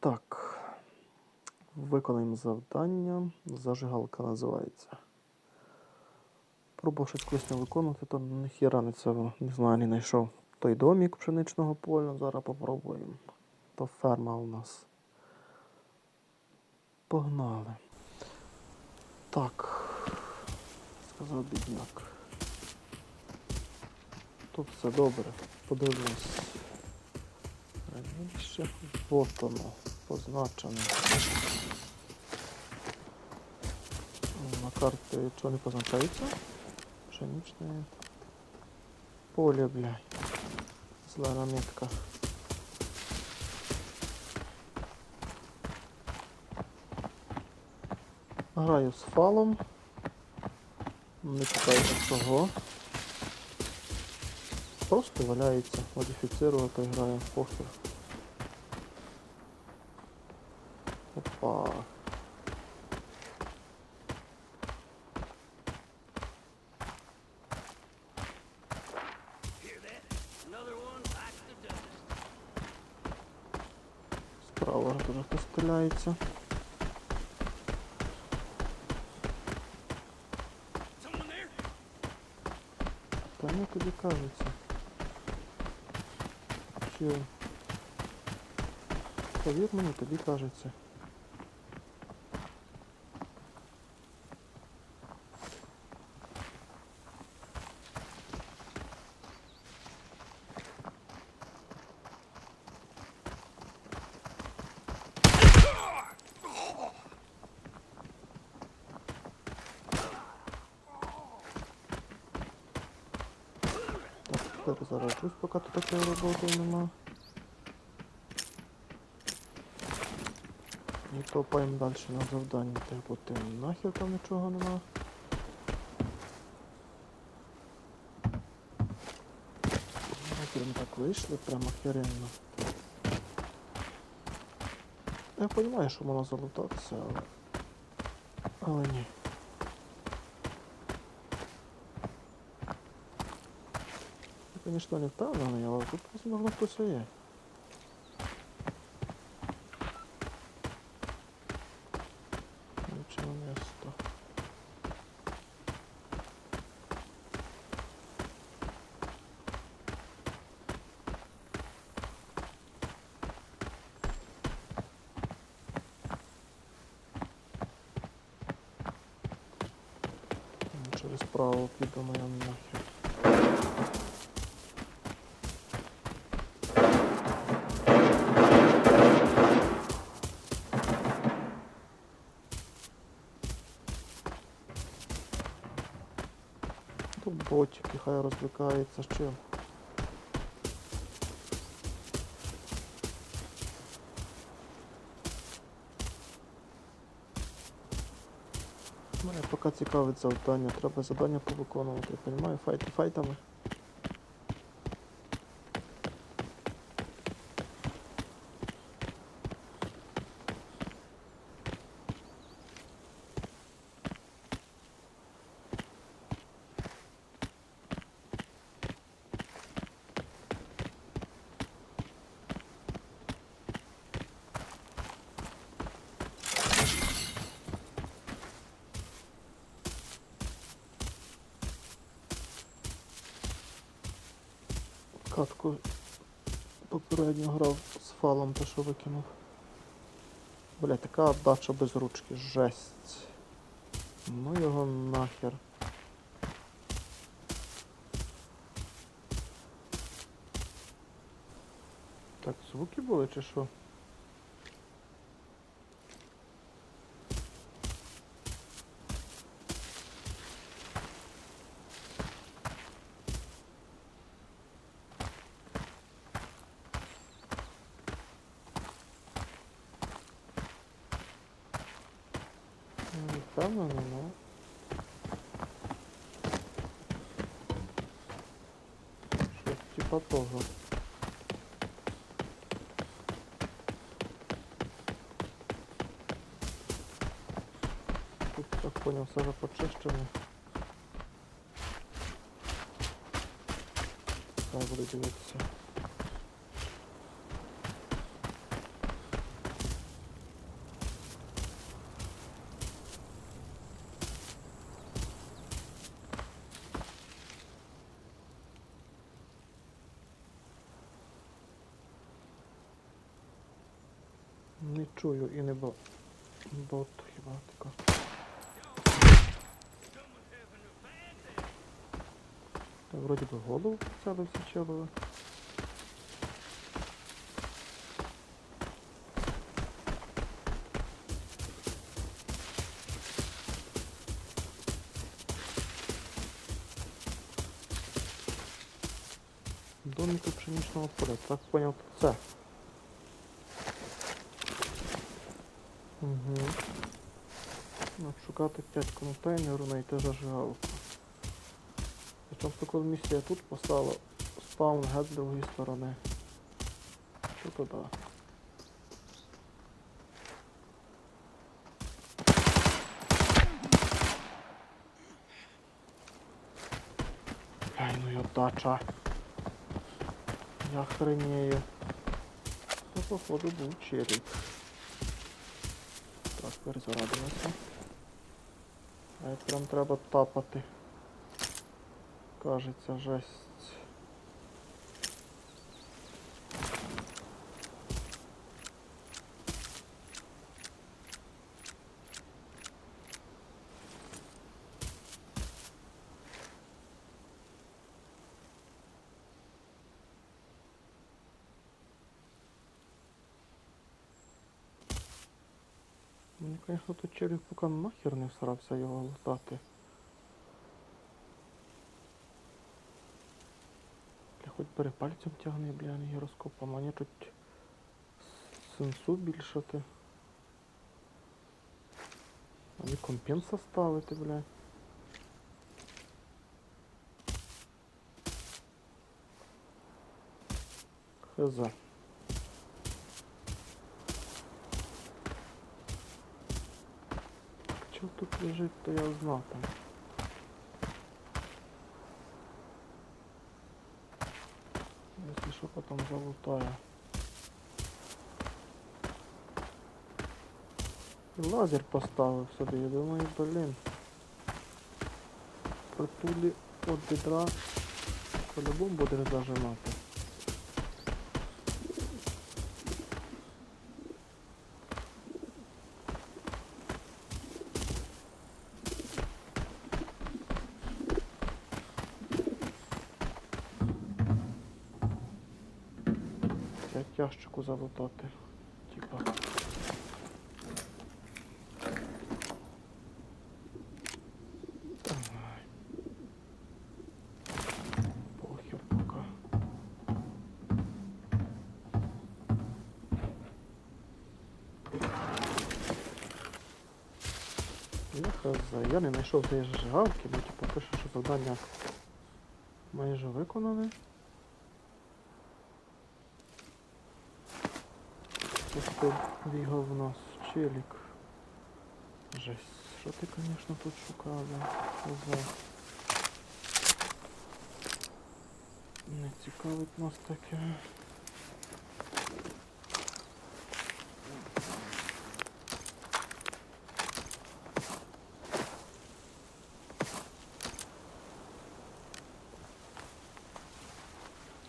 Так. Виконаємо завдання. Зажигалка називається. Пробував щось колись не виконувати, то ніхіра не це не знаю, не знайшов. Той домік пшеничного поля. Зараз попробуємо. То ферма у нас. Погнали. Так. Сказав бідняк. Тут все добре. Подивлюсь. Раніше. Вот воно. Позначене. На карті що не позначається? Пшеничне поле, блядь. Зелена метка. Граю з фалом. Не питайте чого. Просто валяється. Модифіцирувати граю. Похер. Опа. Hear dust. Справа дуже хтось стріляється. Та мені тобі кажеться. Чи... Повір мені, тобі кажеться. Так, тепер заражусь, поки тут такої роботи нема. І топаємо далі на завдання. Так, бо ти нахер там нічого нема. Ми так вийшли, прямо охеренно. Я розумію, що можна залутатися, але... Але ні. Я, конечно, не впевнений, але тут можливо хтось є. Нічого місто. Ну, Через право піду моя нахер. Ботики, хай розвлікається з чим. Мене поки цікавить завдання, треба завдання повиконувати, я розумію, файти файтами. Катку попередньо грав з фалом, те що викинув. Бля, така отдача без ручки, жесть. Ну його нахер. Так, звуки були чи що? Не впевнений, ну. Щось типа того. Тут, так понял, все вже почищено. Не чую і не бо. Бот хіба тако. Та вроді би голову поцелився чоловік. Домик пшеничного поля. Так поняв, це. Угу. Ну, шукати 5 контейнерів, знайти зажигалку. Причому коли місія тут поставила спаун геть з другої сторони. Що туди? Ай, ну і отдача. Я хренею. Це походу був челік. Так, перезарадилося. А прям треба тапати. Кажеться, жесть. Мені, конечно, тут челік поки нахер не всрався його лутати. Бля, хоч бери пальцем тягни, бля, не гіроскопом, а не тут сенсу більшати. А не компенса ставити, бля. Хз. Що тут лежить, то я знав там. Если что, потом залутаю. Лазер поставив собі, я думаю, блін. Притулі от бідра по-любому буде зажимати. Як ящику залутати. Типа. Я не знайшов зажигалки, бо типу пише, що завдання майже виконане. Просто бігав в нас челік. Жесть. Що ти, конечно, тут шукав? Хз. Не цікавить нас таке.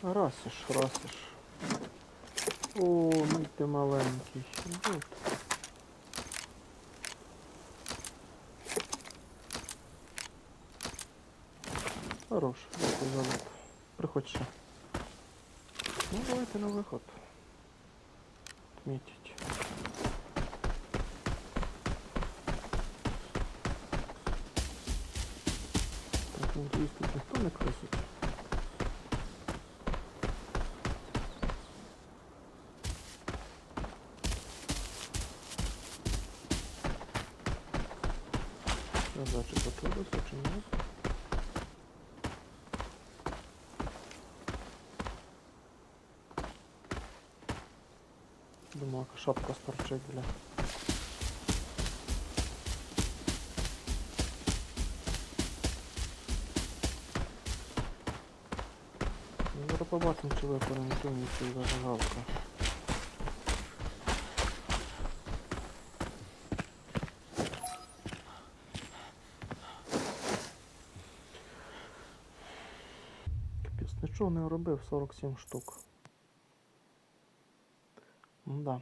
Расиш, расиш. О, ну ти маленький. Вот. Хорош, дякую за лут. Приходь ще. Ну, давайте на виход. Отметить. Так, надіюсь, тут ніхто не крисить. Задача готовилася чи ні? Думаю, шапка сторчить, бля. Ну, Зараз побачимо, чи виконаний повністю зажигалка. Капець, нічого Чорний робив 47 штук. Ну да.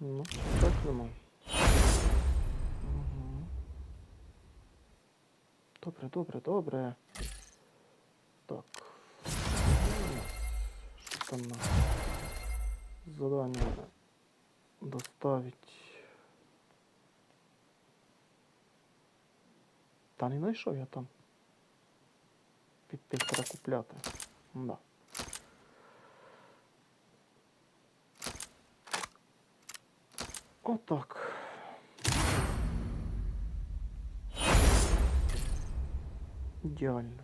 Ну, так нема. Угу. Добре, добре, добре. Так. Що там на задання доставить? Та не знайшов я там. Під треба купляти. Да. Отак. Ідеально.